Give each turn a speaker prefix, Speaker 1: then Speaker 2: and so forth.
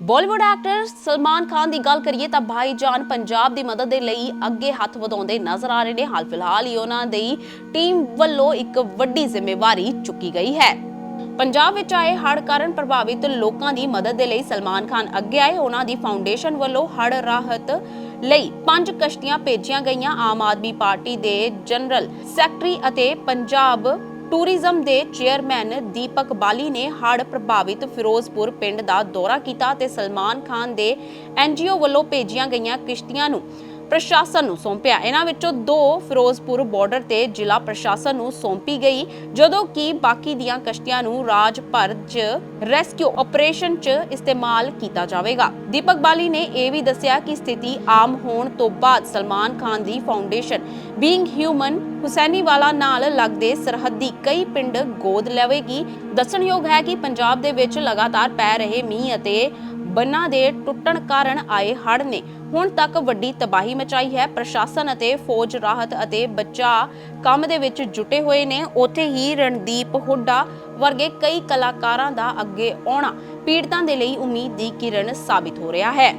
Speaker 1: Bollywood actor Salman Khan ਦੀ ਗੱਲ ਕਰੀਏ ਤਾਂ ਭਾਈਜਾਨ ਪੰਜਾਬ ਦੀ ਮਦਦ ਦੇ ਲਈ ਅੱਗੇ ਹੱਥ ਵਧਾਉਂਦੇ ਨਜ਼ਰ ਆ ਰਹੇ ਨੇ। ਹਾਲ ਫਿਲਹਾਲ ਹੀ ਉਹਨਾਂ ਦੀ ਟੀਮ ਵੱਲੋਂ ਇੱਕ ਵੱਡੀ ਜ਼ਿੰਮੇਵਾਰੀ ਚੁੱਕੀ ਗਈ ਹੈ। ਪੰਜਾਬ ਵਿੱਚ ਆਏ ਹੜ੍ਹ ਕਾਰਨ ਪ੍ਰਭਾਵਿਤ ਲੋਕਾਂ ਦੀ ਮਦਦ ਦੇ ਲਈ ਸਲਮਾਨ ਖਾਨ ਅੱਗੇ ਆਏ। ਉਹਨਾਂ ਦੀ ਫਾਊਂਡੇਸ਼ਨ ਵੱਲੋਂ ਹੜ੍ਹ ਰਾਹਤ ਲਈ ਪੰਜ ਕਸ਼ਤੀਆਂ ਭੇਜੀਆਂ ਗਈਆਂ। ਆਮ ਆਦਮੀ ਪਾਰਟੀ ਦੇ ਜਨਰਲ ਸੈਕਟਰੀ ਅਤੇ ਪੰਜਾਬ ਟੂਰਿਜ਼ਮ ਦੇ ਚੇਅਰਮੈਨ ਦੀਪਕ ਬਾਲੀ ਨੇ ਹੜ੍ਹ ਪ੍ਰਭਾਵਿਤ ਫਿਰੋਜ਼ਪੁਰ ਪਿੰਡ ਦਾ ਦੌਰਾ ਕੀਤਾ ਤੇ ਸਲਮਾਨ ਖਾਨ ਦੇ ਐਨਜੀਓ ਵੱਲੋਂ ਭੇਜੀਆਂ ਗਈਆਂ ਕਿਸ਼ਤੀਆਂ ਨੂੰ ਪ੍ਰਸ਼ਾਸਨ ਨੂੰ ਸੌਂਪਿਆ। ਇਹਨਾਂ ਵਿੱਚੋਂ ਦੋ ਫਿਰੋਜ਼ਪੁਰ ਬਾਰਡਰ ਤੇ ਜ਼ਿਲ੍ਹਾ ਪ੍ਰਸ਼ਾਸਨ ਨੂੰ ਸੌਂਪੀ ਗਈ, ਜਦੋਂ ਕਿ ਬਾਕੀ ਦੀਆਂ ਕਸ਼ਤੀਆਂ ਨੂੰ ਰਾਜ ਭਰ 'ਚ ਰੈਸਕਿਊ ਆਪਰੇਸ਼ਨ 'ਚ ਇਸਤੇਮਾਲ ਕੀਤਾ ਜਾਵੇਗਾ। ਦੀਪਕ ਬਾਲੀ ਨੇ ਇਹ ਵੀ ਦੱਸਿਆ ਕਿ ਸਥਿਤੀ ਆਮ ਹੋਣ ਤੋਂ ਬਾਅਦ ਸਲਮਾਨ ਖਾਨ ਦੀ foundation being human Hussainiwala ਨਾਲ ਲੱਗਦੇ ਸਰਹੱਦੀ ਕਈ ਪਿੰਡ ਗੋਦ ਲਵੇਗੀ। ਦੱਸਣਯੋਗ ਹੈ ਕਿ ਪੰਜਾਬ ਦੇ ਵਿੱਚ ਲਗਾਤਾਰ ਪੈ ਰਹੇ ਮੀਂਹ ਅਤੇ ਬੰਨਾਂ ਦੇ ਟੁੱਟਣ ਕਾਰਨ ਆਏ ਹੜ੍ਹ ਨੇ। ਹੁਣ ਤੱਕ ਵੱਡੀ ਤਬਾਹੀ ਮਚਾਈ ਹੈ। ਪ੍ਰਸ਼ਾਸਨ ਅਤੇ ਫੌਜ ਰਾਹਤ ਅਤੇ ਬਚਾਅ ਕੰਮ ਦੇ ਵਿੱਚ ਜੁਟੇ ਹੋਏ ਨੇ। ਉੱਥੇ ਹੀ ਰਣਦੀਪ ਹੁੱਡਾ ਵਰਗੇ ਕਈ ਕਲਾਕਾਰਾਂ ਦਾ ਅੱਗੇ ਆਉਣਾ ਪੀੜਤਾਂ ਦੇ ਲਈ ਉਮੀਦ ਦੀ ਕਿਰਨ ਸਾਬਿਤ ਹੋ ਰਿਹਾ ਹੈ।